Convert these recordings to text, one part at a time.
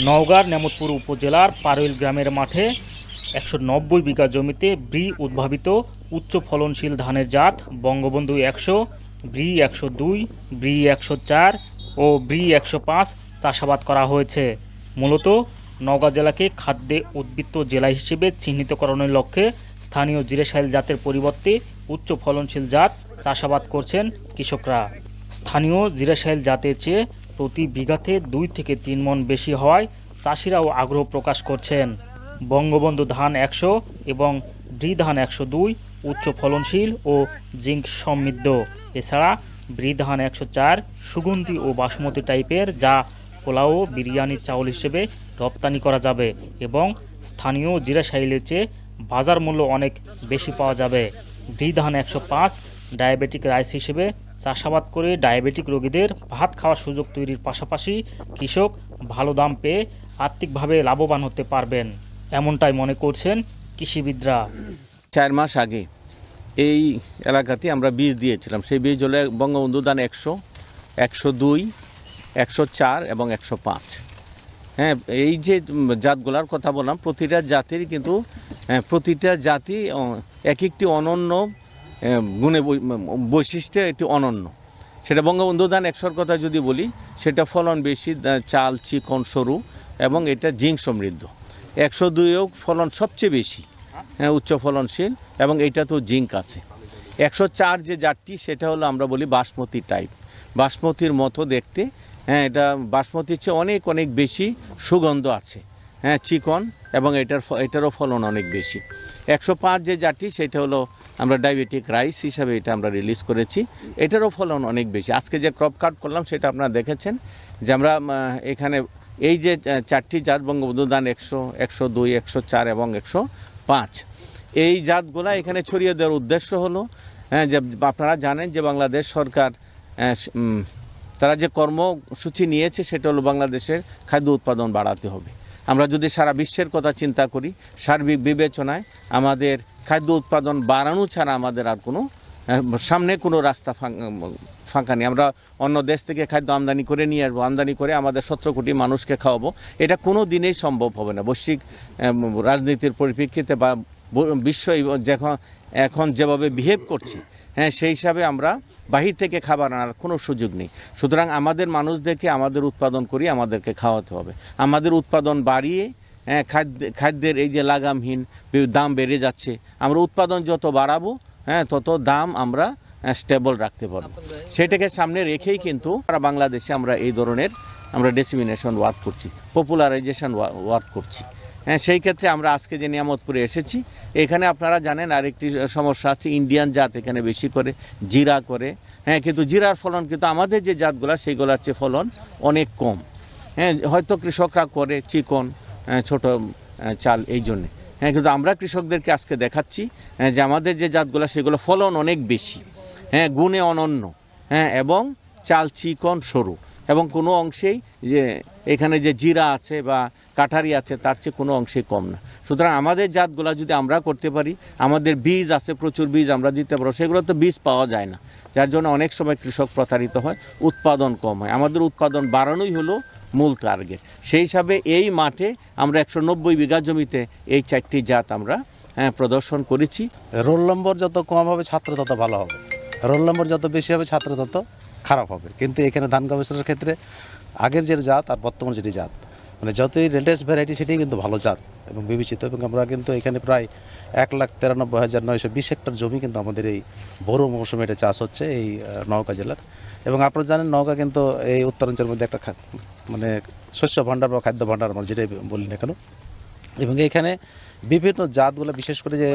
নওগাঁর নেমতপুর উপজেলার পারুইল গ্রামের মাঠে একশো নব্বই বিঘা জমিতে ব্রি উদ্ভাবিত উচ্চ ফলনশীল ধানের জাত বঙ্গবন্ধু একশো ব্রি একশো দুই ব্রি একশো চার ও ব্রি একশো পাঁচ চাষাবাদ করা হয়েছে। মূলত নওগাঁ জেলাকে খাদ্যে উদ্বৃত্ত জেলা হিসেবে চিহ্নিতকরণের লক্ষ্যে স্থানীয় জিরেশাইল জাতের পরিবর্তে উচ্চ ফলনশীল জাত চাষাবাদ করছেন কৃষকরা। স্থানীয় জিরাশাইল জাতের চেয়ে প্রতি বিঘাতে দুই থেকে তিন মন বেশি হওয়ায় চাষিরাও আগ্রহ প্রকাশ করছেন। বঙ্গবন্ধু ধান একশো এবং ব্রি ধান একশো দুই, উচ্চ ফলনশীল ও জিঙ্ক সমৃদ্ধ। এছাড়া ধান একশো চার, সুগন্ধি ও বাসমতি টাইপের যা পোলাও, বিরিয়ানি, চাউল হিসেবে রপ্তানি করা যাবে এবং স্থানীয় জিরা জিরাশাইলের চেয়ে বাজার মূল্য অনেক বেশি পাওয়া যাবে। ধান একশো পাঁচ, ডায়াবেটিক রাইস হিসেবে চাষাবাদ করে ডায়াবেটিক রোগীদের ভাত খাওয়ার সুযোগ তৈরির পাশাপাশি কৃষক ভালো দাম পেয়ে আর্থিকভাবে লাভবান হতে পারবেন, এমনটাই মনে করছেন কৃষিবিদরা। চার মাস আগে এই এলাকাতে আমরা বীজ দিয়েছিলাম। সেই বীজ হলো বঙ্গবন্ধু দান একশো একশো দুই, একশো চার এবং একশো পাঁচ। হ্যাঁ এই যে জাতগুলার কথা বললাম, প্রতিটা জাতির কিন্তু প্রতিটা জাতি এক একটি অনন্য গুণে বৈশিষ্ট্যে একটি অনন্য। সেটা বঙ্গবন্ধু ধান একশোর কথা যদি বলি, সেটা ফলন বেশি চাল, চিকন, সরু এবং এটা জিঙ্ক সমৃদ্ধ। একশো দুইও ফলন সবচেয়ে বেশি হ্যাঁ উচ্চ ফলনশীল এবং এটা তো জিঙ্ক আছে। একশো চার যে জাতটি, সেটা হলো আমরা বলি বাসমতি টাইপ বাসমতির মতো দেখতে হ্যাঁ এটা বাসমতির চেয়ে অনেক অনেক বেশি সুগন্ধ আছে হ্যাঁ চিকন এবং এটার এটারও ফলন অনেক বেশি। একশো পাঁচ যে জাতটি, সেটা হলো আমরা ডায়াবেটিক রাইস হিসাবে এটা আমরা রিলিজ করেছি। এটারও ফলন অনেক বেশি। আজকে যে ক্রপ কাট করলাম, সেটা আপনারা দেখেছেন যে আমরা এখানে এই যে চারটি জাত বঙ্গবন্ধু ধান একশো একশো দুই, একশো চার এবং একশো পাঁচ, এই জাতগুলা এখানে ছড়িয়ে দেওয়ার উদ্দেশ্য হলো হ্যাঁ যে আপনারা জানেন যে বাংলাদেশ সরকার তারা যে কর্মসূচি নিয়েছে, সেটা হলো বাংলাদেশের খাদ্য উৎপাদন বাড়াতে হবে। আমরা যদি সারা বিশ্বের কথা চিন্তা করি, সার্বিক বিবেচনায় আমাদের খাদ্য উৎপাদন বাড়ানো ছাড়া আমাদের আর কোনো সামনে কোনো রাস্তা ফাঁক- নেই। আমরা অন্য দেশ থেকে খাদ্য আমদানি করে নিয়ে আসব, আমদানি করে আমাদের সতেরো কোটি মানুষকে খাওয়াবো। এটা কোনো দিনেই সম্ভব হবে না। বৈশ্বিক রাজনীতির পরিপ্রেক্ষিতে ব- বিশ্ব যখন এখন যেভাবে বিহেভ করছে হ্যাঁ সেই হিসাবে আমরা বাহির থেকে খাবার আনার কোনো সুযোগ নেই। সুতরাং আমাদের মানুষদেরকে আমাদের উৎপাদন করি আমাদেরকে খাওয়াতে হবে। আমাদের উৎপাদন বাড়িয়ে হ্যাঁ খাদ্য, খাদ্যের এই যে লাগামহীন দাম বেড়ে যাচ্ছে, আমরা উৎপাদন যত বাড়াবো হ্যাঁ তত দাম আমরা স্টেবল রাখতে পারব। সেটাকে সামনে রেখেই কিন্তু বাংলাদেশে আমরা এই ধরনের আমরা ডেসিমিনেশন ওয়ার্ক করছি পপুলারাইজেশন ওয়ার্ক করছি। হ্যাঁ সেই ক্ষেত্রে আমরা আজকে যে নিয়ামতপুরে এসেছি এখানে আপনারা জানেন আরেকটি সমস্যা আছে ইন্ডিয়ান জাত এখানে বেশি করে জিরা করে। হ্যাঁ কিন্তু জিরার ফলন কিন্তু আমাদের যে জাতগুলো সেইগুলোর চেয়ে ফলন অনেক কম। হ্যাঁ হয়তো কৃষকরা করে চিকন আহ, ছোট চাল এই জন্যে। হ্যাঁ কিন্তু আমরা কৃষকদেরকে আজকে দেখাচ্ছি আহ, যে আমাদের যে জাতগুলো সেগুলো ফলন অনেক বেশি। হ্যাঁ গুণে অনন্য। হ্যাঁ এবং চাল চিকন সরু। এবং কোনো অংশেই যে এখানে যে জিরা আছে বা কাঠারি আছে তার চেয়ে কোনো অংশেই কম না। সুতরাং আমাদের জাতগুলো যদি আমরা করতে পারি আমাদের বীজ আছে প্রচুর বীজ আমরা দিতে পারব সেগুলো তো বীজ পাওয়া যায় না। যার জন্য অনেক সময় কৃষক প্রতারিত হয় উৎপাদন কম হয়। আমাদের উৎপাদন বাড়ানোই হলো মূল টার্গেট। সেই হিসাবে এই মাঠে আমরা একশো নব্বই বিঘা জমিতে এই চারটি জাত আমরা হ্যাঁ, প্রদর্শন করেছি। রোল নম্বর যত কম হবে ছাত্র তত ভালো হবে। রোল নম্বর যত বেশি হবে ছাত্র তত খারাপ হবে। কিন্তু এখানে ধান গবেষণার ক্ষেত্রে আগের যে জাত আর বর্তমান যেটি জাত মানে যতই লেটেস্ট ভ্যারাইটি সেটাই কিন্তু ভালো জাত এবং বিবেচিত এবং আমরা কিন্তু এখানে প্রায় এক লাখ তিরানব্বই হাজার নয়শো বিশ হেক্টর জমি কিন্তু আমাদের এই বড় মৌসুমে এটা চাষ হচ্ছে এই নওগাঁ জেলার। এবং আপনারা জানেন নওগাঁ কিন্তু এই উত্তরাঞ্চলের মধ্যে একটা মানে শস্য ভাণ্ডার বা খাদ্য ভাণ্ডার আমরা যেটাই বলি না কেন। এবং এখানে বিভিন্ন জাতগুলো, বিশেষ করে যে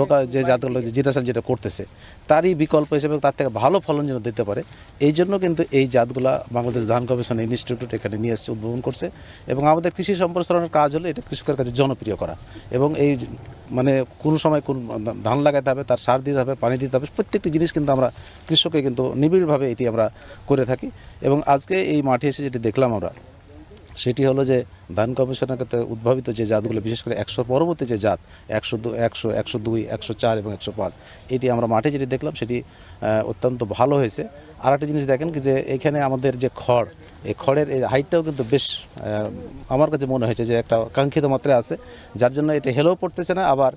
লোকাল যে জাতগুলো, যে জিরাসাল যেটা করতেছে, তারই বিকল্প হিসেবে তার থেকে ভালো ফলন যেন দিতে পারে, এই জন্য কিন্তু এই জাতগুলা বাংলাদেশ ধান গবেষণা ইনস্টিটিউট এখানে নিয়ে এসছে উদ্ভাবন করছে এবং আমাদের কৃষি সম্প্রসারণের কাজ হলো এটা কৃষকের কাছে জনপ্রিয় করা এবং এই মানে কোন সময় কোন ধান লাগাতে হবে, তার সার দিতে হবে, পানি দিতে হবে, প্রত্যেকটি জিনিস কিন্তু আমরা কৃষককে কিন্তু নিবিড়ভাবে এটি আমরা করে থাকি এবং আজকে এই মাঠে এসে যেটি দেখলাম আমরা সেটি হলো যে ধান গবেষণার ক্ষেত্রে উদ্ভাবিত যে জাতগুলো, বিশেষ করে একশো পরবর্তী যে জাত, একশো দু, একশো একশো দুই, একশো চার এবং একশো পাঁচ, এটি আমরা মাঠে যেটি দেখলাম সেটি অত্যন্ত ভালো হয়েছে। আর একটা জিনিস দেখেন কি যে এখানে আমাদের যে খড়, এই খড়ের এই হাইটটাও কিন্তু বেশ আমার কাছে মনে হয়েছে যে একটা কাঙ্ক্ষিত মাত্রায় আছে, যার জন্য এটা হেলেও পড়তেছে না, আবার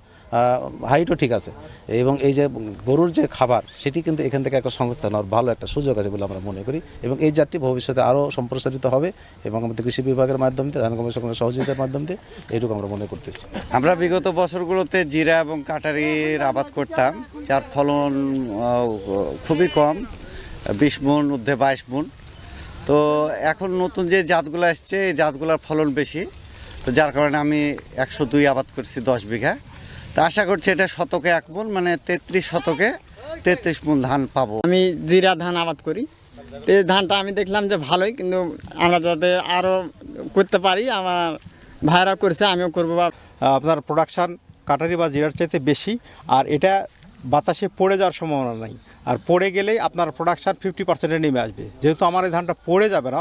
হাইটও ঠিক আছে। এবং এই যে গরুর যে খাবার, সেটি কিন্তু এখান থেকে একটা সংস্থান আর ভালো একটা সুযোগ আছে বলে আমরা মনে করি। এবং এই জাতটি ভবিষ্যতে আরও সম্প্রসারিত হবে এবং আমাদের কৃষি বিভাগের মাধ্যমে ধান গবেষণার সহযোগিতার মাধ্যমে এইটুকু আমরা মনে করতেছি। আমরা বিগত বছরগুলোতে জিরা এবং কাটারির আবাদ করতাম, যার ফলন খুবই কম, বিশ মন ঊর্ধ্বে বাইশ মন। তো এখন নতুন যে জাতগুলো আসছে এই জাতগুলোর ফলন বেশি। তো যার কারণে আমি একশো দুই আবাদ করছি দশ বিঘা। তো আশা করছি এটা শতকে এক মন মানে তেত্রিশ শতকে তেত্রিশ মূল ধান পাবো। আমি জিরা ধান আবাদ করি। তো এই ধানটা আমি দেখলাম যে ভালোই, কিন্তু আমরা যাতে আরও করতে পারি, আমার ভাইরা করছে, আমিও করব আপনার প্রোডাকশান কাটারি বা জিরার চাইতে বেশি, আর এটা বাতাসে পড়ে যাওয়ার সম্ভাবনা নাই। আর পড়ে গেলেই আপনার প্রোডাকশান ফিফটি পার্সেন্টে নেমে আসবে। যেহেতু আমার এই ধানটা পড়ে যাবে না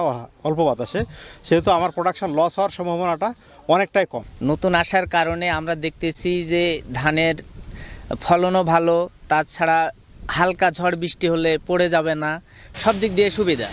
অল্প বাতাসে, সেহেতু আমার প্রোডাকশান লস হওয়ার সম্ভাবনাটা অনেকটাই কম। নতুন আসার কারণে আমরা দেখতেছি যে ধানের ফলনও ভালো, তাছাড়া হালকা ঝড় বৃষ্টি হলে পড়ে যাবে না। সব দিক দিয়ে সুবিধা।